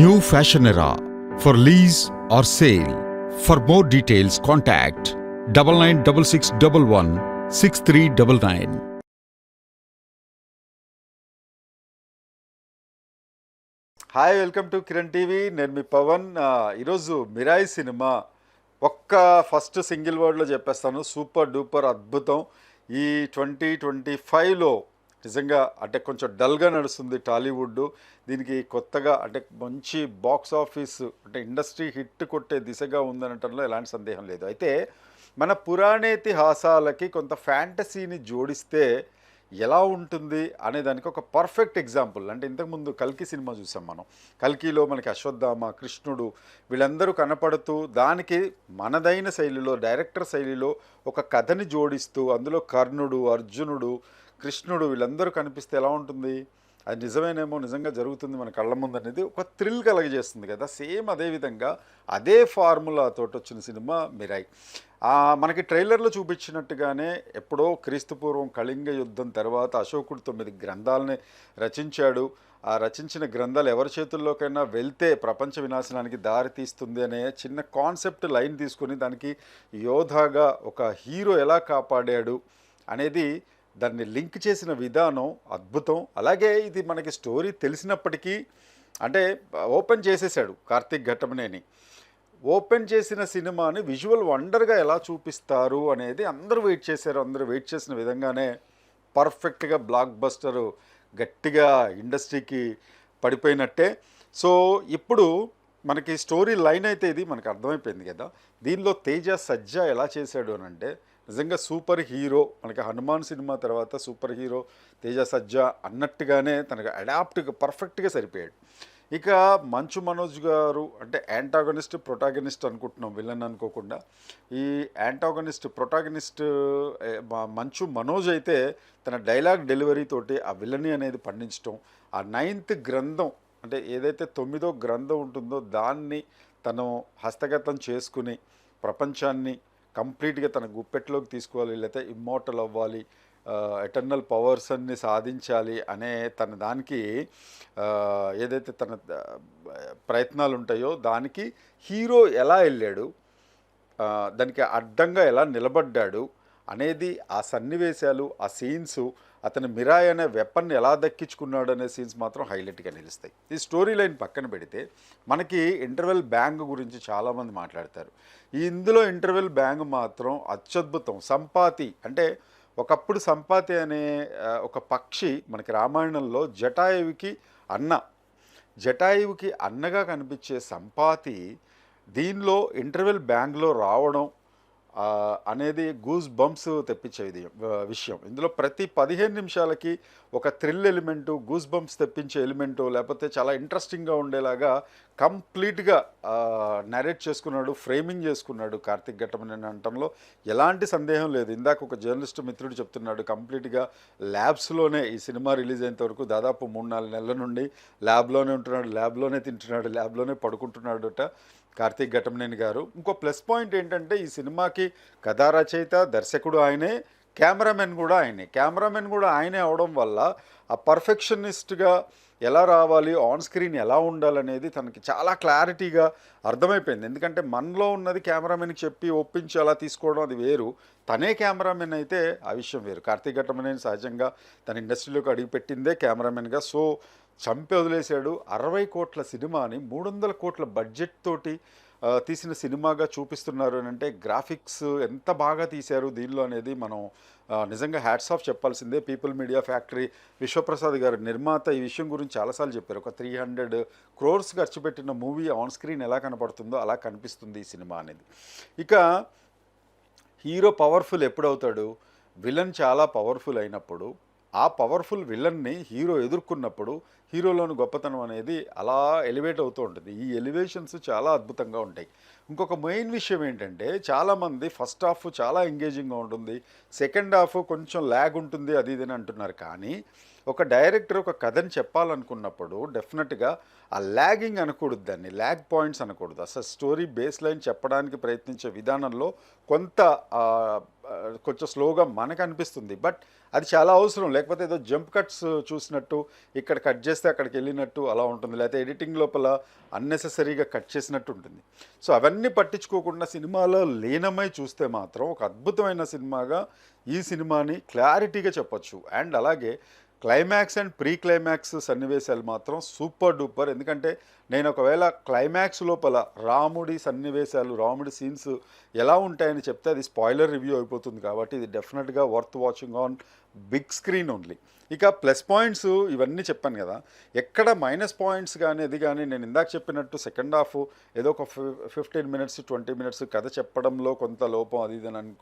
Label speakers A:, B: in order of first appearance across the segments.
A: New fashion era for lease or sale for more details contact double nine double six double one six three double nine
B: hi welcome to Kiran TV నేను మీ పవన్. ఈరోజు Mirai cinema ఒక్క first single వర్డ్లో చెప్పేస్తాను. Super duper అద్భుతం. ఈ twenty twenty ఫైవ్లో నిజంగా అంటే కొంచెం డల్గా నడుస్తుంది టాలీవుడ్. దీనికి కొత్తగా అంటే మంచి బాక్స్ ఆఫీస్ అంటే ఇండస్ట్రీ హిట్ కొట్టే దిశగా ఉందనటంలో ఎలాంటి సందేహం లేదు. అయితే మన పురాణేతిహాసాలకి కొంత ఫ్యాంటసీని జోడిస్తే ఎలా ఉంటుంది అనే దానికి ఒక పర్ఫెక్ట్ ఎగ్జాంపుల్. అంటే ఇంతకుముందు కల్కి సినిమా చూసాం మనం. కల్కిలో మనకి అశ్వత్థామ కృష్ణుడు వీళ్ళందరూ కనపడుతూ దానికి మనదైన శైలిలో డైరెక్టర్ శైలిలో ఒక కథని జోడిస్తూ అందులో కర్ణుడు అర్జునుడు కృష్ణుడు వీళ్ళందరూ కనిపిస్తే ఎలా ఉంటుంది? అది నిజమేనేమో నిజంగా జరుగుతుంది మన కళ్ళ ముందు అనేది ఒక థ్రిల్ కలగజేస్తుంది కదా. సేమ్ అదే విధంగా అదే ఫార్ములా వచ్చిన సినిమా మిరాయి. మనకి ట్రైలర్లో చూపించినట్టుగానే ఎప్పుడో క్రీస్తుపూర్వం కళింగ యుద్ధం తర్వాత అశోకుడు తొమ్మిది గ్రంథాలని రచించాడు. ఆ రచించిన గ్రంథాలు ఎవరి చేతుల్లోకైనా వెళ్తే ప్రపంచ వినాశనానికి దారి తీస్తుంది అనే చిన్న కాన్సెప్ట్ లైన్ తీసుకొని దానికి యోధాగా ఒక హీరో ఎలా కాపాడాడు అనేది దాన్ని లింక్ చేసిన విధానం అద్భుతం. అలాగే ఇది మనకి స్టోరీ తెలిసినప్పటికీ అంటే ఓపెన్ చేసేసాడు కార్తీక్ ఘటమనేని ఓపెన్ చేసిన సినిమాని విజువల్ వండర్గా ఎలా చూపిస్తారు అనేది అందరూ వెయిట్ చేశారు. అందరూ వెయిట్ చేసిన విధంగానే పర్ఫెక్ట్గా బ్లాక్ బస్టర్ గట్టిగా ఇండస్ట్రీకి పడిపోయినట్టే. సో ఇప్పుడు మనకి స్టోరీ లైన్ అయితే ఇది మనకు అర్థమైపోయింది కదా. దీనిలో తేజ సజ్జ ఎలా చేశాడు అని అంటే నిజంగా సూపర్ హీరో మనకి హనుమాన్ సినిమా తర్వాత సూపర్ హీరో తేజ సజ్జ అన్నట్టుగానే తనకు అడాప్ట్గా పర్ఫెక్ట్గా సరిపోయాడు. ఇక మంచు మనోజ్ గారు అంటే యాంటాగనిస్ట్ ప్రొటాగనిస్ట్ అనుకుంటున్నాం విలన్ అనుకోకుండా. ఈ యాంటాగనిస్ట్ ప్రొటాగనిస్ట్ మంచు మనోజ్ అయితే తన డైలాగ్ డెలివరీ తోటి ఆ విలని అనేది పండించడం ఆ నైన్త్ గ్రంథం అంటే ఏదైతే తొమ్మిదో గ్రంథం ఉంటుందో దాన్ని తను హస్తగతం చేసుకుని ప్రపంచాన్ని కంప్లీట్గా తన గుప్పెట్లోకి తీసుకోవాలి లేకపోతే ఇమ్మోటల్ అవ్వాలి ఎటర్నల్ పవర్స్ అన్ని సాధించాలి అనే తన దానికి ఏదైతే తన ప్రయత్నాలు ఉంటాయో దానికి హీరో ఎలా వెళ్ళాడు దానికి అడ్డంగా ఎలా నిలబడ్డాడు అనేది ఆ సన్నివేశాలు ఆ సీన్స్ అతను మిరాయ్ అనే వెపన్ ఎలా దక్కించుకున్నాడు అనే సీన్స్ మాత్రం హైలైట్గా నిలుస్తాయి. ఈ స్టోరీ లైన్ పక్కన పెడితే మనకి ఇంటర్వెల్ బ్యాంగ్ గురించి చాలామంది మాట్లాడతారు. ఈ ఇందులో ఇంటర్వెల్ బ్యాంగ్ మాత్రం అత్యద్భుతం. సంపాతి అంటే ఒకప్పుడు సంపాతి అనే ఒక పక్షి మనకి రామాయణంలో జటాయువుకి అన్న. జటాయువుకి అన్నగా కనిపించే సంపాతి దీనిలో ఇంటర్వెల్ బ్యాంగ్లో రావడం అనేది గూస్ బంప్స్ తెప్పించే ఇది విషయం. ఇందులో ప్రతి పదిహేను నిమిషాలకి ఒక థ్రిల్ ఎలిమెంటు గూస్ బంప్స్ తెప్పించే ఎలిమెంటు లేకపోతే చాలా ఇంట్రెస్టింగ్గా ఉండేలాగా కంప్లీట్గా నరేట్ చేసుకున్నాడు ఫ్రేమింగ్ చేసుకున్నాడు కార్తిక్ ఘట్టమని అనటంలో ఎలాంటి సందేహం లేదు. ఇందాక ఒక జర్నలిస్ట్ మిత్రుడు చెప్తున్నాడు కంప్లీట్గా ల్యాబ్స్లోనే ఈ సినిమా రిలీజ్ అయ్యేంత వరకు దాదాపు మూడు నాలుగు నెలల నుండి ల్యాబ్లోనే ఉంటున్నాడు ల్యాబ్లోనే తింటున్నాడు ల్యాబ్లోనే పడుకుంటున్నాడట. కార్తీక్ ఘటమనేని గారు. ఇంకో ప్లస్ పాయింట్ ఏంటంటే ఈ సినిమాకి కథా రచయిత దర్శకుడు ఆయనే కెమెరామెన్ కూడా ఆయనే. కెమెరామెన్ కూడా ఆయనే అవడం వల్ల ఆ పర్ఫెక్షనిస్ట్గా ఎలా రావాలి ఆన్ స్క్రీన్ ఎలా ఉండాలనేది తనకి చాలా క్లారిటీగా అర్థమైపోయింది. ఎందుకంటే మనలో ఉన్నది కెమెరామెన్కి చెప్పి ఒప్పించి అలా తీసుకోవడం అది వేరు. తనే కెమెరామెన్ అయితే ఆ విషయం వేరు. కార్తీక్ ఘట్టమనేని సహజంగా తన ఇండస్ట్రీలోకి అడిగిపెట్టిందే కెమెరామెన్గా. సో చంపి వదిలేశాడు. అరవై కోట్ల సినిమాని మూడు వందల కోట్ల బడ్జెట్ తోటి తీసిన సినిమాగా చూపిస్తున్నారు అని అంటే గ్రాఫిక్స్ ఎంత బాగా తీశారు దీనిలో అనేది మనం నిజంగా హ్యాట్స్ ఆఫ్ చెప్పాల్సిందే. People media factory Vishwaprasad garu నిర్మాత ఈ విషయం గురించి చాలాసార్లు చెప్పారు. ఒక త్రీ హండ్రెడ్ క్రోర్స్ ఖర్చు పెట్టిన మూవీ ఆన్ స్క్రీన్ ఎలా కనపడుతుందో అలా కనిపిస్తుంది ఈ సినిమా అనేది. ఇక హీరో పవర్ఫుల్ ఎప్పుడవుతాడు? విలన్ చాలా పవర్ఫుల్ అయినప్పుడు ఆ పవర్ఫుల్ విలన్ని హీరో ఎదుర్కొన్నప్పుడు హీరోలోని గొప్పతనం అనేది అలా ఎలివేట్ అవుతూ ఉంటుంది. ఈ ఎలివేషన్స్ చాలా అద్భుతంగా ఉంటాయి. ఇంకొక మెయిన్ విషయం ఏంటంటే చాలామంది ఫస్ట్ హాఫ్ చాలా ఎంగేజింగ్గా ఉంటుంది. సెకండ్ హాఫ్ కొంచెం ల్యాగ్ ఉంటుంది అది ఇది అని అంటున్నారు. కానీ ఒక డైరెక్టర్ ఒక కథని చెప్పాలనుకున్నప్పుడు డెఫినెట్గా ఆ ల్యాగింగ్ అనకూడదు దాన్ని ల్యాగ్ పాయింట్స్ అనకూడదు. అసలు స్టోరీ బేస్ లైన్ చెప్పడానికి ప్రయత్నించే విధానంలో కొంత కొంచెం స్లోగా మనకు అనిపిస్తుంది. బట్ అది చాలా అవసరం. లేకపోతే ఏదో జంప్ కట్స్ చూసినట్టు ఇక్కడ కట్ చేస్తే అక్కడికి వెళ్ళినట్టు అలా ఉంటుంది. లేకపోతే ఎడిటింగ్ లోపల అన్నెసెసరీగా కట్ చేసినట్టు ఉంటుంది. సో అవన్నీ పట్టించుకోకుండా సినిమాలో లీనమై చూస్తే మాత్రం ఒక అద్భుతమైన సినిమాగా ఈ సినిమాని క్లారిటీగా చెప్పొచ్చు. అండ్ అలాగే క్లైమాక్స్ అండ్ ప్రీ క్లైమాక్స్ సన్నివేశాలు మాత్రం సూపర్ డూపర్ ఎందుకంటే నేను ఒకవేళ క్లైమాక్స్ లోపల రాముడి సన్నివేశాలు రాముడి సీన్స్ ఎలా ఉంటాయని చెప్తే అది స్పాయిలర్ రివ్యూ అయిపోతుంది కాబట్టి ఇది డెఫినెట్గా worth watching on big screen only ఇక ప్లస్ పాయింట్స్ ఇవన్నీ చెప్పాను కదా. ఎక్కడ మైనస్ పాయింట్స్ కానీ ఇది కానీ నేను ఇందాక చెప్పినట్టు సెకండ్ హాఫ్ ఏదో ఒక ఫిఫ్టీన్ మినిట్స్ ట్వంటీ మినిట్స్ కథ చెప్పడంలో కొంత లోపం అది ఇది అని అను-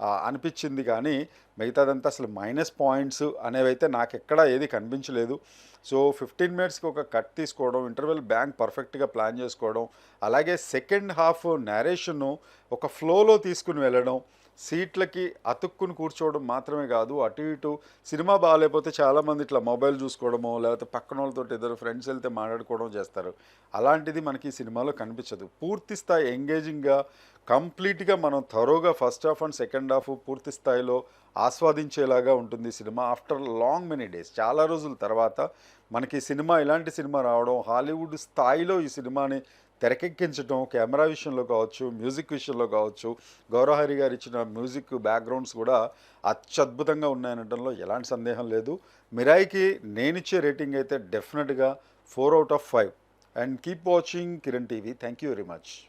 B: అనిపించింది కానీ మిగతాదంతా అసలు మైనస్ పాయింట్స్ అనేవి అయితే నాకు ఎక్కడా ఏది కనిపించలేదు. సో ఫిఫ్టీన్ మినిట్స్కి ఒక కట్ తీసుకోవడం ఇంటర్వెల్ బ్యాంక్ పర్ఫెక్ట్గా ప్లాన్ చేసుకోవడం అలాగే సెకండ్ హాఫ్ నేరేషన్ను ఒక ఫ్లోలో తీసుకుని వెళ్ళడం సీట్లకి అతుక్కుని కూర్చోవడం మాత్రమే కాదు అటు ఇటు సినిమా బాగాలేకపోతే చాలామంది ఇట్లా మొబైల్ చూసుకోవడమో లేకపోతే పక్కన వాళ్ళతో ఇద్దరు ఫ్రెండ్స్ వెళ్తే మాట్లాడుకోవడం చేస్తారు. అలాంటిది మనకి ఈ సినిమాలో కనిపించదు. పూర్తి స్థాయి ఎంగేజింగ్గా కంప్లీట్గా మనం థరోగా first half and second half పూర్తి స్థాయిలో ఆస్వాదించేలాగా ఉంటుంది సినిమా. ఆఫ్టర్ లాంగ్ మెనీ డేస్ చాలా రోజుల తర్వాత మనకి సినిమా ఇలాంటి సినిమా రావడం హాలీవుడ్ స్థాయిలో ఈ సినిమాని తెరకెక్కించడం కెమెరా విషయంలో కావచ్చు మ్యూజిక్ విషయంలో కావచ్చు గౌరవహరి గారు ఇచ్చిన మ్యూజిక్ బ్యాక్గ్రౌండ్స్ కూడా అత్యద్భుతంగా ఉన్నాయనడంలో ఎలాంటి సందేహం లేదు. మిరాయికి నేనిచ్చే రేటింగ్ అయితే డెఫినెట్గా four out of five. And keep watching Kiran TV. Thank you very much.